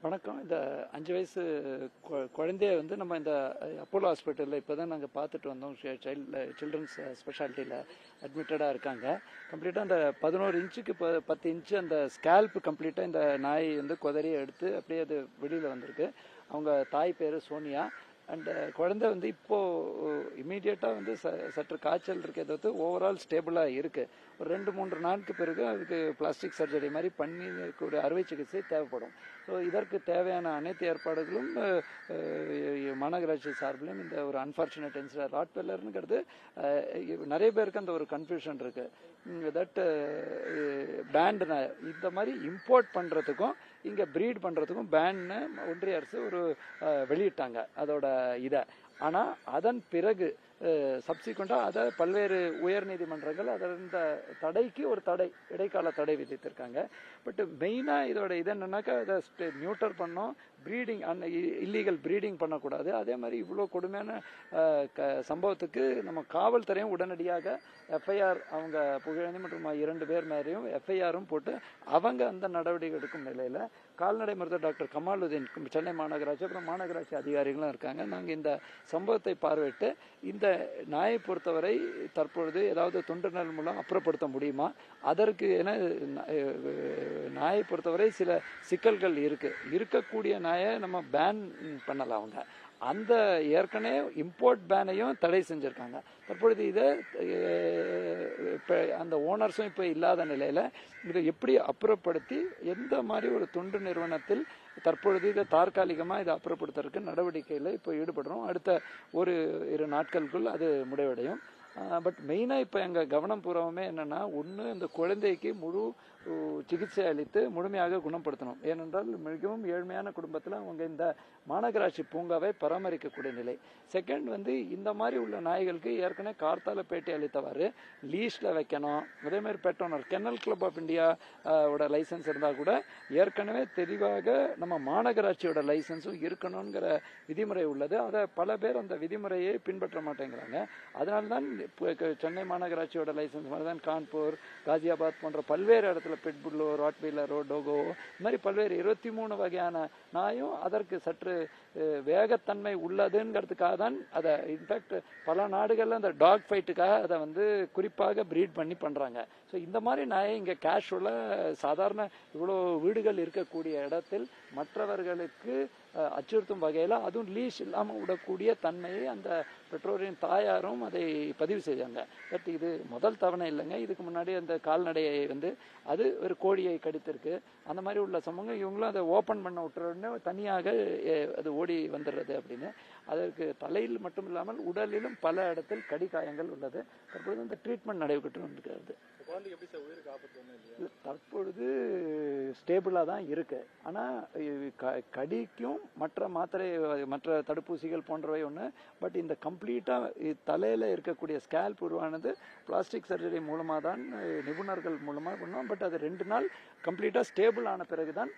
வணக்கம். இந்த அஞ்சு வயசு கொ- குழந்தைய வந்து நம்ம இந்த அப்போலோ ஹாஸ்பிட்டலில் இப்போ தான் நாங்கள் பார்த்துட்டு வந்தோம். சைல்டு சில்ட்ரன்ஸ் ஸ்பெஷாலிட்டியில் அட்மிட்டடாக இருக்காங்க. கம்ப்ளீட்டாக அந்த பதினோரு இன்ச்சுக்கு இப்போ பத்து இன்ச்சு அந்த ஸ்கேல்ப் கம்ப்ளீட்டாக இந்த நாய் வந்து குதறியை எடுத்து அப்படியே அது வெளியில் வந்திருக்கு. அவங்க தாய் பேர் சோனியா. அண்ட் uh, குழந்தை வந்து இப்போ இமீடியட்டாக வந்து ச- சற்று காய்ச்சல் இருக்கே தவிர்த்து ஓவரால் ஸ்டேபிளாக இருக்கு. ஒரு ரெண்டு மூன்று நாளுக்கு பிறகு அதுக்கு பிளாஸ்டிக் சர்ஜரி மாதிரி பண்ணி ஒரு அறுவை சிகிச்சை தேவைப்படும். ஸோ இதற்கு தேவையான அனைத்து ஏற்பாடுகளும் மாநகராட்சி சார்பிலும் இந்த ஒரு அன்ஃபார்ச்சுனேட் இன்சிடென்ட் ராட்வெல்லருங்கிறது நிறைய பேருக்கு அந்த ஒரு கன்ஃபியூஷன் இருக்கு. தட் பேண்ட் இந்த மாதிரி இம்போர்ட் பண்றதுக்கும் இங்கே ப்ரீட் பண்ணுறதுக்கும் பேன்னு ஒன்றிய அரசு ஒரு வெளியிட்டாங்க அதோட இதை. ஆனால் அதன் பிறகு சப்சிக்வெண்ட்டாக அதை பல்வேறு உயர்நீதிமன்றங்கள் அதிலிருந்த இந்த தடைக்கு ஒரு தடை இடைக்கால தடை விதித்திருக்காங்க. பட் மெயினாக இதோட இது என்னன்னாக்கா அதை நியூட்டர் பண்ணோம். ப்ரீடிங் அந்த இல்லீகல் ப்ரீடிங் பண்ணக்கூடாது. அதே மாதிரி இவ்வளோ கொடுமையான க- சம்பவத்துக்கு நம்ம காவல்துறையும் உடனடியாக எஃப்ஐஆர் அவங்க புகழேந்தி மற்றும் இரண்டு பேர் மேலேயும் எஃப்ஐஆரும் போட்டு அவங்க அந்த நடவடிக்கை எடுக்கும் நிலையில் கால்நடை மருத்துவர் டாக்டர் கமாலுதீன் சென்னை மாநகராட்சி அப்புறம் மாநகராட்சி அதிகாரிகளும் இருக்காங்க. நாங்கள் இந்த சம்பவத்தை பார்வையிட்டு இந்த நாயை பொறுத்தவரை தற்பொழுது ஏதாவது தொண்டுநல் மூலம் அப்புறப்படுத்த முடியுமா? அதற்கு என நாயை பொறுத்தவரை சில சிக்கல்கள் இருக்குது இருக்கக்கூடிய நாய் நம்ம பேன் பண்ணலாம் அவங்க. அந்த ஏற்கனவே இம்போர்ட் பேனையும் தடை செஞ்சுருக்காங்க. தற்பொழுது இதை இப்போ அந்த ஓனர்ஸும் இப்போ இல்லாத நிலையில் இதை எப்படி அப்புறப்படுத்தி எந்த மாதிரி ஒரு தொண்டு நிறுவனத்தில் தற்பொழுது இதை தற்காலிகமாக இதை அப்புறப்படுத்துறதுக்கு நடவடிக்கையில் இப்போ ஈடுபடுறோம். அடுத்த ஒரு இரு நாட்களுக்குள் அது முடிவடையும். பட் மெயினாக இப்போ எங்கள் கவனம் பூர்வமே என்னன்னா ஒன்று இந்த குழந்தைக்கு முழு சிகிச்சை அளித்து முழுமையாக குணப்படுத்தணும். ஏனென்றால் மிகவும் ஏழ்மையான குடும்பத்தில் அவங்க இந்த மாநகராட்சி பூங்காவை பராமரிக்கக்கூடிய நிலை. செகண்ட் வந்து இந்த மாதிரி உள்ள நாய்களுக்கு ஏற்கனவே கார்த்தால பேட்டி அளித்தவாறு லீஸ்டில் வைக்கணும். அதே மாதிரி pet owner kennel club of India ஓட லைசன்ஸ் இருந்தால் கூட ஏற்கனவே தெளிவாக நம்ம மாநகராட்சியோட லைசன்ஸும் இருக்கணுங்கிற விதிமுறை உள்ளது. அதை பல பேர் அந்த விதிமுறையை பின்பற்ற மாட்டேங்கிறாங்க. அதனால தான் சென்னை மாநகராட்சியோட லைசன்ஸ் மாதிரி தான் கான்பூர் காசியாபாத் போன்ற பல்வேறு இடத்துல பெட்புல்லோ ராட்வீலரோ டோகோ இந்த மாதிரி பல்வேறு இருபத்தி மூணு வகையான நாயும் அதற்கு சற்று வேகத்தன்மை உள்ளதுங்கிறதுக்காக தான் அதை இன்ஃபேக்ட் பல நாடுகளில் அந்த டாக் ஃபைட்டுக்காக அதை வந்து குறிப்பாக ப்ரீட் பண்ணி பண்ணுறாங்க ஸோ இந்த மாதிரி நாயை இங்கே கேஷுவலாக சாதாரண இவ்வளோ வீடுகள் இருக்கக்கூடிய இடத்தில் மற்றவர்களுக்கு அச்சுறுத்தும் வகையில் அதுவும் லீஷ் இல்லாமல் விடக்கூடிய தன்மையை அந்த பெற்றோரின் தாயாரும் அதை பதிவு செய்தாங்க. பட் இது முதல் தவணை இல்லைங்க. இதுக்கு முன்னாடி அந்த கால்நடையை வந்து அது ஒரு கோழியை கடித்திருக்கு. அந்த மாதிரி உள்ள சமூகம் இவங்களும் அதை ஓப்பன் பண்ண விட்டுற உடனே தனியாக அது ஓடி எப்படி வந்துடுறது அப்படின்னு. அதற்கு தலையில் மட்டும் இல்லாமல் உடலிலும் பல இடத்தில் கடி காயங்கள் உள்ளது. தற்பொழுது இந்த ட்ரீட்மெண்ட் நடைபெற்று கொண்டிருக்கிறது. தற்பொழுது ஸ்டேபிளாக தான் இருக்கு. ஆனால் கடிக்கும் மற்ற மாத்திரை மற்ற தடுப்பூசிகள் போன்றவை ஒன்று பட் இந்த கம்ப்ளீட்டாக தலையில் இருக்கக்கூடிய ஸ்கேல்ப் உருவானது பிளாஸ்டிக் சர்ஜரி மூலமாக தான் நிபுணர்கள் மூலமாக பண்ணோம். பட் அது ரெண்டு நாள் கம்ப்ளீட்டாக ஸ்டேபிள் ஆன பிறகு தான்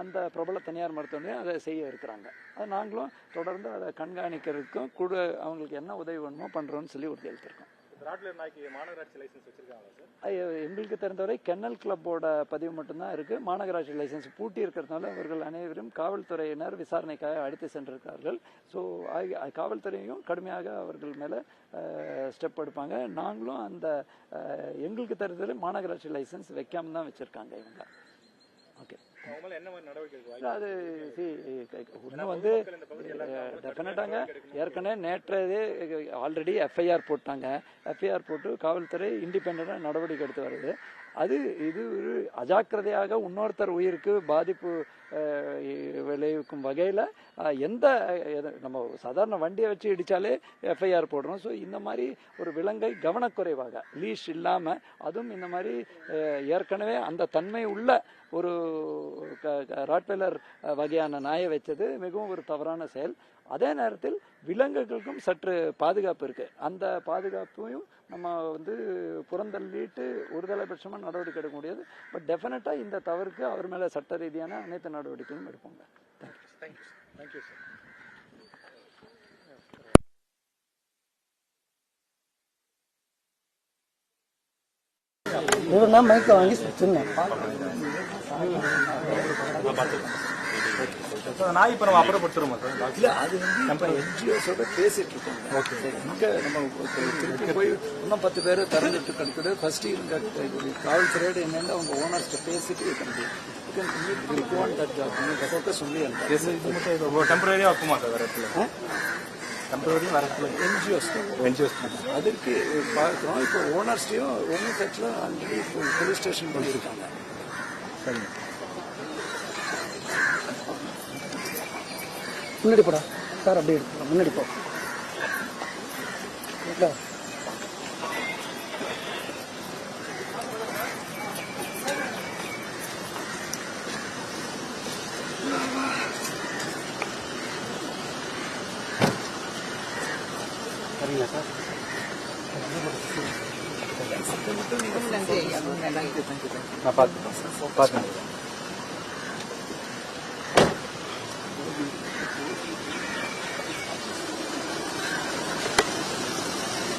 அந்த பிரபல தனியார் மருத்துவமனை அதை செய்ய இருக்கிறாங்க. அது நாங்களும் தொடர்ந்து அதை கண்காணிக்கிறதுக்கும் கூட அவங்களுக்கு என்ன உதவி வேணுமோ பண்ணுறோம்னு சொல்லி உறுதியளித்திருக்கோம் ராட்லர் நாய்க்கு மாநகராட்சி லைசன்ஸ் வச்சிருக்காங்களா சார்? ஐயோ, எங்களுக்கு தெரிந்தவரை கென்னல் கிளப்போட பதிவு மட்டும்தான் இருக்கு. மாநகராட்சி லைசன்ஸ் பூட்டி இருக்கிறதுனால அவர்கள் அனைவரும் காவல்துறையினர் விசாரணைக்காக அழைத்து சென்றிருக்கிறார்கள். ஸோ காவல்துறையும் கடுமையாக அவர்கள் மேல ஸ்டெப் எடுப்பாங்க. நாங்களும் அந்த எங்களுக்கு தெரிந்தவரை மாநகராட்சி லைசன்ஸ் வைக்காம தான் வச்சிருக்காங்க இவங்க ஓகே அவங்க மேல என்ன மாதிரி நடவடிக்கை இருக்கு இல்ல, அது இன்னும் வந்து டெஃபினட்டாங்க ஏற்கனவே நேற்றதே ஆல்ரெடி எஃப்ஐஆர் போட்டாங்க. எஃப்ஐஆர் போட்டு காவல்துறை இண்டிபெண்டாக நடவடிக்கை எடுத்து வருது. அது இது ஒரு அஜாக்கிரதையாக இன்னொருத்தர் உயிருக்கு பாதிப்பு விளைவிக்கும் வகையில் எந்த நம்ம சாதாரண வண்டியை வச்சு இடித்தாலே எஃப்ஐஆர் போடுறோம். ஸோ இந்த மாதிரி ஒரு விலங்கை கவனக்குறைவாக லீஷ் இல்லாமல் அதுவும் இந்த மாதிரி ஏற்கனவே அந்த தன்மை உள்ள ஒரு ராட்வெல்லர் வகையான நாயை வச்சது மிகவும் ஒரு தவறான செயல். அதே நேரத்தில் விலங்குகளுக்கும் சற்று பாதுகாப்பு இருக்கு. அந்த பாதுகாப்பையும் நம்ம வந்து புறந்தள்ளிட்டு ஒருதலை பட்சமாக நடவடிக்கை எடுக்க முடியாது. பட் டெஃபினட்டா இந்த தவறுக்கு அவர் மேல சட்ட ரீதியான அனைத்து நடவடிக்கையும் எடுப்போங்க. தேங்க்யூ தேங்க்யூ சார் இவர் தான் மைக்கை வாங்கி சொன்னேன் சார் நாய் இப்போ நம்ம அப்புறப்படுத்துறோமா சார் இல்ல அது வந்து நம்ம என்ஜிஓஸோட பேசிட்டு இருக்கோம். சரி, இங்க நம்ம திருப்பி போய் இன்னும் பத்து பேர் திறந்துட்டு கிடைக்கிறது ஃபர்ஸ்ட் இங்க காவல்துறையோட என்னென்ன அவங்க ஓனர்ஸ்ட்ட பேசிட்டு இது டெம்பரரியாக வைக்குமா சார் வேற இடத்துல? டெம்பரரியும் வேற இடத்துல. என்ஜிஓஸ் என்ஜிஓஸ் அதற்கு பார்க்குறோம் இப்போ ஓனர்ஸ்டையும் ஓனர்ஸ் ஆக்சுவலாக ஆல்ரெடி போலீஸ் ஸ்டேஷன் பண்ணியிருக்காங்க சரிங்க. முன்னாடி போடா. சார் அப்படியே எடுத்துக்கலாம் முன்னாடி போ. சரிங்களா சார்? நான் பார்த்துட்டேன் பார்த்துட்டேன்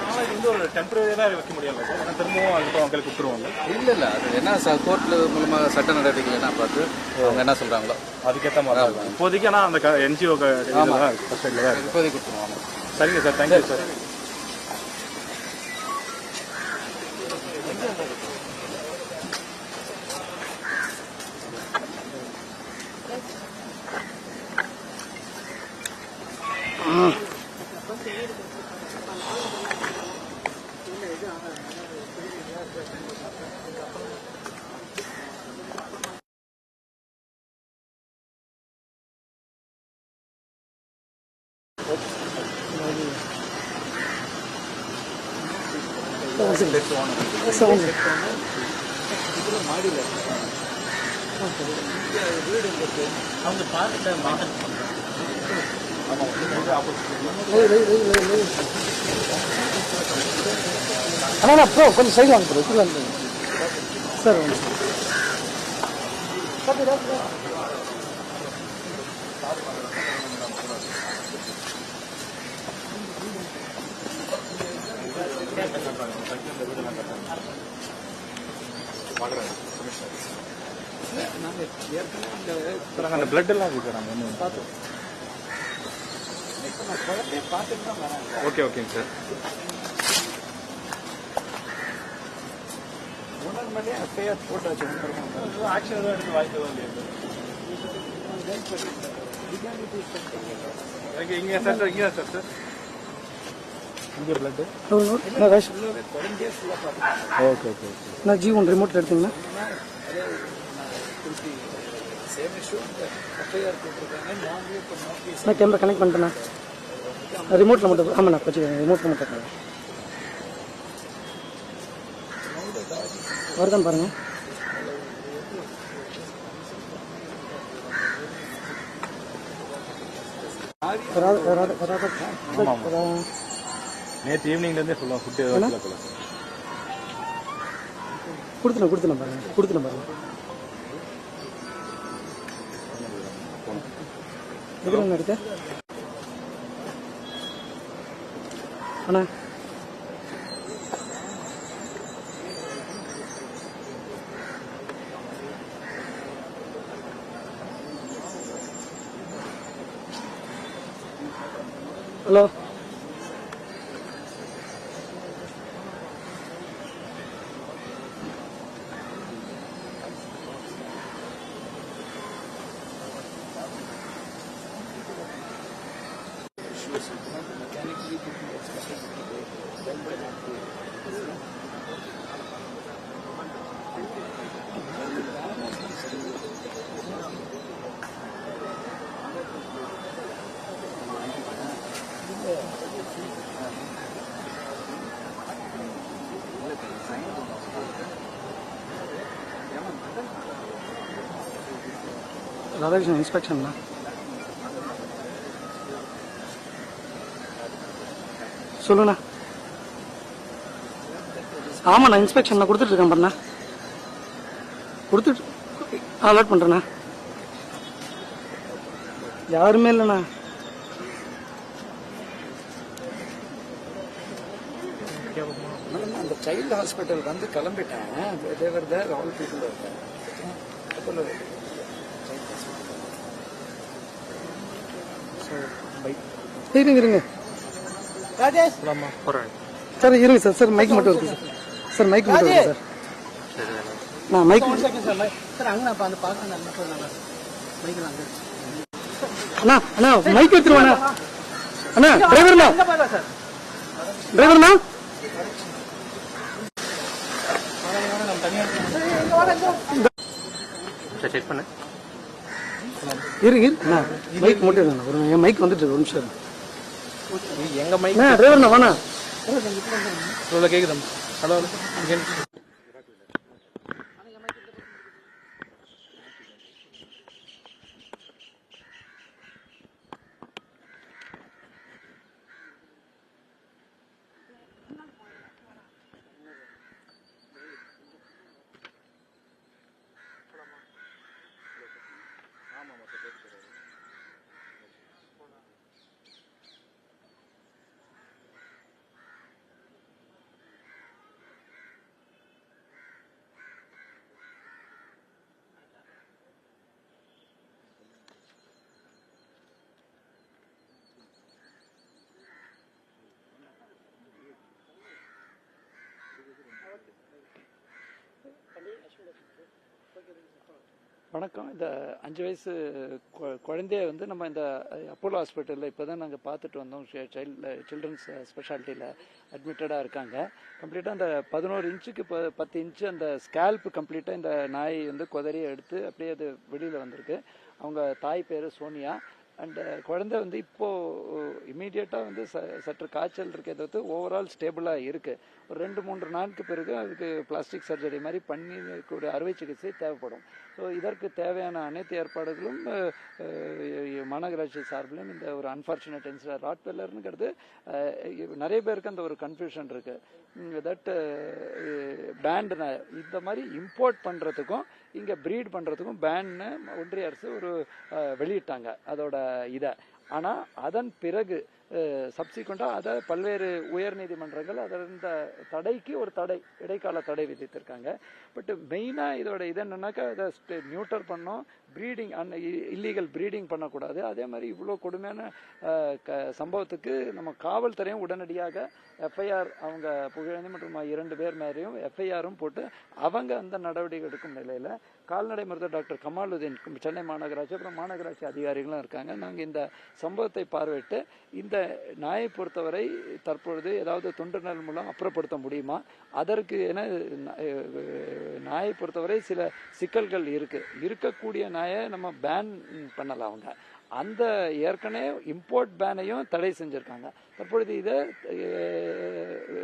ஆனால் இது வந்து ஒரு டெம்பரரியாக வைக்க முடியல சார். ஏன்னா திரும்பவும் அதுக்கு அவங்களுக்கு விட்டுருவாங்க இல்ல இல்ல. அது என்ன ச- கோர்ட்ல மூலமா சட்ட நடவடிக்கை என்ன பார்த்து அவங்க என்ன சொல்றாங்களோ? அதுக்கேற்ற மாதிரி இருக்கும். இப்போதைக்கு ஆனால் அந்த என்ஜிஓ தான் இருக்கு. இப்போதைக்கு கொடுத்துருவாங்க சரிங்க sir. Thank you sir 무슨 백성원? 백성원. 이거는 말이래. 이게 왜 이런 것도 아무도 봐도 잘 마음에 아마 우리 아버지. 하나나 풀어. 근데 저기 안 풀어. 그런데. 새로운. Bro கீழே சார் நாங்கள் ஏற்கனவே அந்த சார் அந்த பிளட் எல்லாம் இருக்கு நம்ம ஒன்று பார்த்தோம் நான் குழந்தைய பார்த்துட்டு தான் வரேன் ஓகே ஓகேங்க சார் ஓனர் மேலே ஆக்ஷன் எதுவும் எடுத்து வாய்ப்பு இல்லையா சார் இங்கே சார் இங்கே சார் சார் இங்கே பிளட்டு நான் ரேஷ் குழந்தைய ஃபுல்லாக பார்த்துட்டேன் ஓகே ஓகே ஓகே நான் ஜி ஒன் ரிமோட் எடுத்தீங்களா? நான் கேமரா கனெக்ட் பண்ணிட்டேண்ணா ரிமோட்டில் மட்டும் ஆமாண்ணா வச்சுக்கோங்க ரிமோட்டில் மட்டும். வருதான் நேற்று ஈவினிங்லேருந்தே ஃபுல்லாக ஃபுட்டு எதுவும் போல சார் கொடுத்துன கொடுத்துன பாருங்க. கொடுத்துன பாருங்க. எதில் எடுத்த அண்ணா? ஹலோ? ராதாகிருஷ்ணன் இன்ஸ்பெக்ஷன்ண்ணா சொல்லுண்ணா. ஆமாண்ணா இன்ஸ்பெக்ஷன் நான் கொடுத்துட்டு இருக்கேன் பண்ணா கொடுத்துட்டு அலர்ட் பண்ணுறேண்ணா யாருமே இல்லைண்ணா. அந்த சைல்டு ஹாஸ்பிட்டல் வந்து கிளம்பிட்டேன். தேவர் தேர் ஆல் பீப்புள் அப்போலோ இருங்க இருங்க. சார் இருங்க சார் சார் மைக் மட்டும் இருக்கு சார். சார் மைக் மட்டும் இருக்கு சார். நான் மைக் அண்ணா அண்ணா மைக் எடுத்துருவாண்ணா அண்ணா. டிரைவர்ண்ணா டிரைவர்ண்ணா செக் பண்ணு. இரு இரு. அண்ணா மைக் மட்டும் இருங்க ஒரு என் மைக் வந்துட்டு இருக்கு ஒரு நிமிஷம் இருங்க. எங்க மைக் அண்ணா டிரைவர்ண்ணா இவ்வளோ கேக்குதா? ஹலோ வணக்கம். இந்த அஞ்சு வயசு கொ- குழந்தைய வந்து நம்ம இந்த அப்போலோ ஹாஸ்பிட்டலில் இப்போ தான் நாங்கள் பார்த்துட்டு வந்தோம். சைல்டு சில்ட்ரன்ஸ் ஸ்பெஷாலிட்டியில் அட்மிட்டடாக இருக்காங்க. கம்ப்ளீட்டாக அந்த பதினோரு இன்ச்சுக்கு இப்போ பத்து இன்ச்சு அந்த ஸ்கேல்ப் கம்ப்ளீட்டாக இந்த நாய் வந்து குதறியை எடுத்து அப்படியே அது வெளியில் வந்திருக்கு. அவங்க தாய் பேர் சோனியா. அண்ட் uh, குழந்தை வந்து இப்போது இமீடியட்டாக வந்து ச சற்று காய்ச்சல் இருக்கே தவிர்த்து ஓவரால் ஸ்டேபிளாக இருக்குது ஒரு ரெண்டு மூன்று நாளுக்கு பிறகு அதுக்கு பிளாஸ்டிக் சர்ஜரி மாதிரி பண்ணி கூடிய அறுவை சிகிச்சை தேவைப்படும். ஸோ இதற்கு தேவையான அனைத்து ஏற்பாடுகளும் மாநகராட்சி சார்பிலும் இந்த ஒரு அன்ஃபார்ச்சுனேட் இன்சிடென்ட் ராட்வெல்லருங்கிறது நிறைய பேருக்கு அந்த ஒரு கன்ஃபியூஷன் இருக்குது தட் பேண்ட் இந்த மாதிரி இம்போர்ட் பண்ணுறதுக்கும் இங்கே ப்ரீட் பண்ணுறதுக்கும் பேன்னு ஒன்றிய அரசு ஒரு வெளியிட்டாங்க அதோட இதை. ஆனால் அதன் பிறகு சப்சிக்வெண்ட்டாக அதை பல்வேறு உயர்நீதிமன்றங்கள் அதிலிருந்த இந்த தடைக்கு ஒரு தடை இடைக்கால தடை விதித்திருக்காங்க. பட் மெயினாக இதோட இது என்னன்னாக்கா அதை நியூட்டர் பண்ணோம். ப்ரீடிங் அன் இல்லீகல் ப்ரீடிங் பண்ணக்கூடாது. அதே மாதிரி இவ்வளோ கொடுமையான க- சம்பவத்துக்கு நம்ம காவல்துறையும் உடனடியாக எஃப்ஐஆர் அவங்க புகழேந்தி மற்றும் இரண்டு பேர் மேலேயும் எஃப்ஐஆரும் போட்டு அவங்க அந்த நடவடிக்கை எடுக்கும் நிலையில் கால்நடை மருத்துவர் டாக்டர் கமாலுதீன் சென்னை மாநகராட்சி அப்புறம் மாநகராட்சி அதிகாரிகளும் இருக்காங்க. நாங்கள் இந்த சம்பவத்தை பார்வையிட்டு இந்த நாயை பொறுத்தவரை தற்பொழுது ஏதாவது தொண்டு நல் மூலம் அப்புறப்படுத்த முடியுமா? அதற்கு என நாயை பொறுத்தவரை சில சிக்கல்கள் இருக்கு. இருக்கக்கூடிய நாய் நம்ம பேன் பண்ணலாம் அவங்க. அந்த ஏற்கனவே இம்போர்ட் பேனையும் தடை செஞ்சுருக்காங்க. தற்பொழுது இதை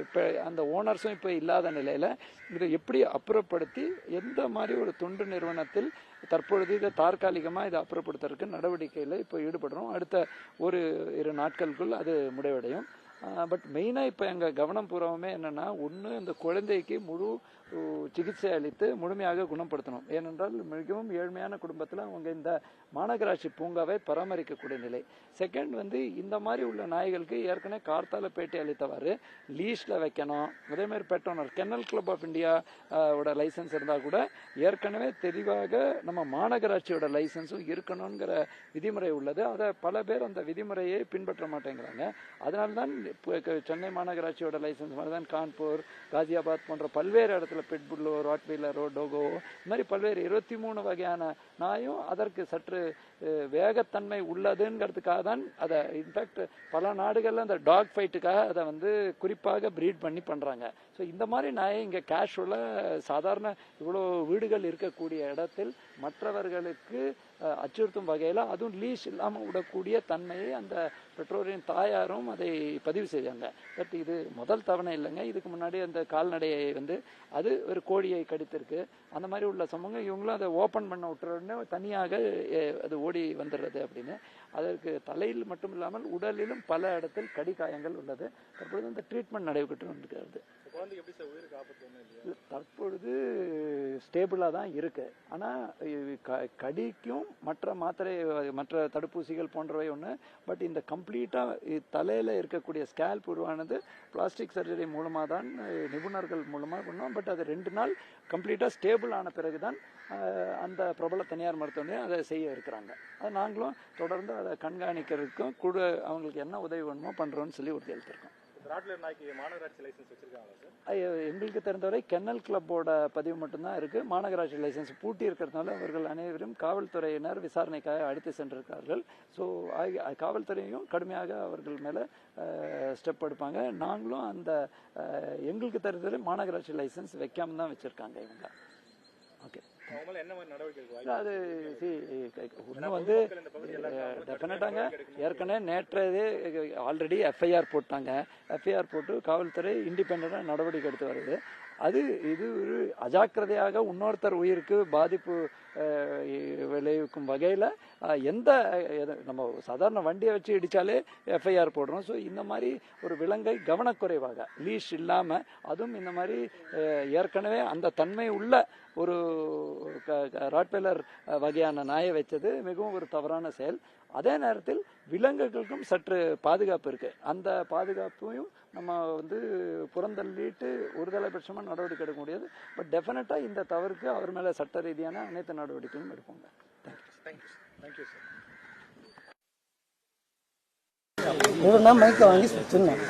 இப்போ அந்த ஓனர்ஸும் இப்போ இல்லாத நிலையில் இதை எப்படி அப்புறப்படுத்தி எந்த மாதிரி ஒரு தொண்டு நிறுவனத்தில் தற்பொழுது இதை தற்காலிகமாக இதை அப்புறப்படுத்துறதுக்கு நடவடிக்கையில் இப்போ ஈடுபடுறோம். அடுத்த ஒரு இரு நாட்களுக்குள் அது முடிவடையும். பட் மெயினாக இப்போ எங்கள் கவனம் பூர்வமே என்னென்னா ஒன்று இந்த குழந்தைக்கு முழு சிகிச்சை அளித்து முழுமையாக குணப்படுத்தணும். ஏனென்றால் மிகவும் ஏழ்மையான குடும்பத்தில் அவங்க இந்த மாநகராட்சி பூங்காவை பராமரிக்கக்கூடிய நிலை. செகண்ட் வந்து இந்த மாதிரி உள்ள நாய்களுக்கு ஏற்கனவே கார்த்தால பேட்டி அளித்தவாறு லீஸ்டில் வைக்கணும். அதே மாதிரி pet owner kennel club of India ஓட லைசன்ஸ் இருந்தால் கூட ஏற்கனவே தெளிவாக நம்ம மாநகராட்சியோட லைசன்ஸும் இருக்கணுங்கிற விதிமுறை உள்ளது. அதை பல பேர் அந்த விதிமுறையை பின்பற்ற மாட்டேங்கிறாங்க. அதனால தான் சென்னை மாநகராட்சியோட லைசன்ஸ் மாதிரி தான் கான்பூர் காசியாபாத் போன்ற பல்வேறு இடத்துல பெட்புல்லோ ராட்வீலரோ டோகோ இந்த மாதிரி பல்வேறு இருபத்தி மூணு வகையான நாயும் அதற்கு சற்று வேகத்தன்மை உள்ளதுங்கிறதுக்காக தான் அதை இன்ஃபேக்ட் பல நாடுகளில் அந்த டாக் ஃபைட்டுக்காக அதை வந்து குறிப்பாக ப்ரீட் பண்ணி பண்ணுறாங்க ஸோ இந்த மாதிரி நான் இங்கே கேஷுவலாக சாதாரண இவ்வளோ வீடுகள் இருக்கக்கூடிய இடத்தில் மற்றவர்களுக்கு அச்சுறுத்தும் வகையில் அதுவும் லீஸ் இல்லாமல் விடக்கூடிய தன்மையை அந்த பெற்றோரின் தாயாரும் அதை பதிவு செய்தாங்க. பட் இது முதல் தவணை இல்லைங்க. இதுக்கு முன்னாடி அந்த கால்நடையை வந்து அது ஒரு கோழியை கடித்திருக்கு. அந்த மாதிரி உள்ள சமூகம் இவங்களும் அதை ஓப்பன் பண்ண விட்டுற உடனே தனியாக அது ஓடி வந்துடுறது அப்படின்னு. அதற்கு தலையில் மட்டும் இல்லாமல் உடலிலும் பல இடத்தில் கடிகாயங்கள் உள்ளது. தற்பொழுது இந்த ட்ரீட்மெண்ட் நடைபெற்று கொண்டிருக்கிறது. இது தற்பொழுது ஸ்டேபிளாக தான் இருக்கு. ஆனால் கடிக்கும் மற்ற மாத்திரை மற்ற தடுப்பூசிகள் போன்றவை ஒன்று பட் இந்த கம்ப்ளீட்டாக தலையில் இருக்கக்கூடிய ஸ்கேல்ப் உருவானது பிளாஸ்டிக் சர்ஜரி மூலமாக தான் நிபுணர்கள் மூலமாக பண்ணோம். பட் அது ரெண்டு நாள் கம்ப்ளீட்டாக ஸ்டேபிள் ஆன பிறகு தான் அந்த பிரபல தனியார் மருத்துவமனை அதை செய்ய இருக்கிறாங்க. அது நாங்களும் தொடர்ந்து அதை கண்காணிக்கிறதுக்கும் கூட அவங்களுக்கு என்ன உதவி வேணுமோ பண்ணுறோன்னு சொல்லி உறுதி அளித்திருக்கோம் நாய்க்கு மாநகராட்சி லைசன்ஸ் வச்சிருக்காங்களா சார்? ஐயோ, எங்களுக்கு தெரிந்தவரை கென்னல் கிளப்போட பதிவு மட்டும்தான் இருக்கு. மாநகராட்சி லைசன்ஸ் பூட்டி இருக்கிறதுனால அவர்கள் அனைவரும் காவல்துறையினர் விசாரணைக்காக அழைத்து சென்றிருக்கார்கள். ஸோ காவல்துறையும் கடுமையாக அவர்கள் மேலே ஸ்டெப் எடுப்பாங்க. நாங்களும் அந்த எங்களுக்கு தெரிந்தவரை மாநகராட்சி லைசன்ஸ் வைக்காம தான் வச்சிருக்காங்க இவங்க ஓகே அவங்க மேல என்ன மாதிரி நடவடிக்கை இல்ல, அது இன்னும் வந்து டெஃபினட்டாங்க. ஏற்கனவே நேற்றதே ஆல்ரெடி எஃப்ஐஆர் போட்டாங்க. எஃப்ஐஆர் போட்டு காவல்துறை இண்டிபெண்டாக நடவடிக்கை எடுத்து வருது. அது இது ஒரு அஜாக்கிரதையாக இன்னொருத்தர் உயிருக்கு பாதிப்பு விளைவிக்கும் வகையில் எந்த எது- நம்ம சாதாரண வண்டியை வச்சு இடித்தாலே எஃப்ஐஆர் போடுறோம். ஸோ இந்த மாதிரி ஒரு விலங்கை கவனக்குறைவாக லீஷ் இல்லாமல் அதுவும் இந்த மாதிரி ஏற்கனவே அந்த தன்மை உள்ள ஒரு ராட்வெலர் வகையான நாயை வச்சது மிகவும் ஒரு தவறான செயல். அதே நேரத்தில் விலங்குகளுக்கும் சற்று பாதுகாப்பு இருக்கு. அந்த பாதுகாப்பையும் நம்ம வந்து புறந்தள்ளிட்டு ஒருதலை பட்சமாக நடவடிக்கை எடுக்க முடியாது. பட் டெஃபினட்டாக இந்த தவறுக்கு அவர் மேலே சட்ட ரீதியான அனைத்து நடவடிக்கையும் எடுப்போங்க தேங்க்யூ தேங்க்யூ சார் இவர் தான் மைக்கை வாங்கி சொன்னேன்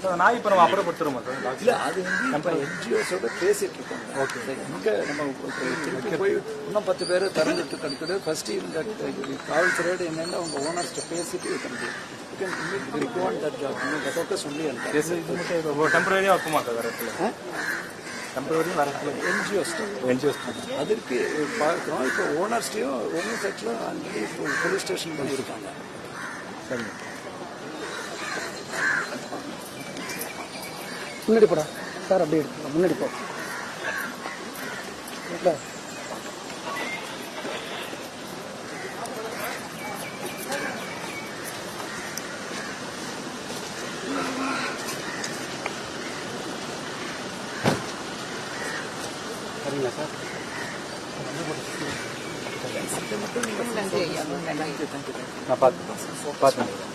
சார் நாய் இப்போ நம்ம அப்புறப்படுத்துறோமா சார்? இல்ல அது வந்து நம்ம என்ஜிஓஸோட பேசிட்டு இருக்கோம். ஓகே இங்க நம்ம திருப்பி போய் இன்னும் பத்து பேர் திறந்துட்டு கிடைக்கிறது ஃபர்ஸ்ட் இந்த காவல்துறையோட என்னென்ன அவங்க ஓனர்ஸ்ட்ட பேசிட்டு இருக்க முடியும் சொல்லி டெம்பரரியாக வைக்குமா சார் வேற இடத்துல டெம்பரரியும் இடத்துல என்ஜிஓஸ் என்ஜிஓஸ் அதற்கு பார்க்குறோம் இப்போ ஓனர்ஸ்டையும் ஒன்றும் செட்டில் ஆல்ரெடி போலீஸ் ஸ்டேஷன் பண்ணியிருக்காங்க சரி முன்னாடி போடா. சார் அப்படியே எடுத்துக்கலாம் முன்னாடி போ. சரிங்களா சார்? நான் பார்த்து பார்த்து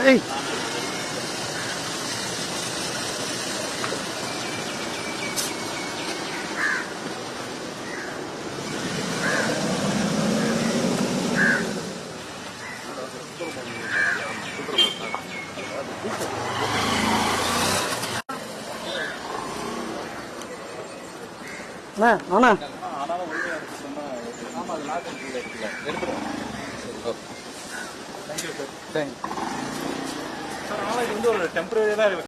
ஏய் அண்ணா அண்ணா சார் ஆனால் இது வந்து ஒரு டெம்பரரி தான்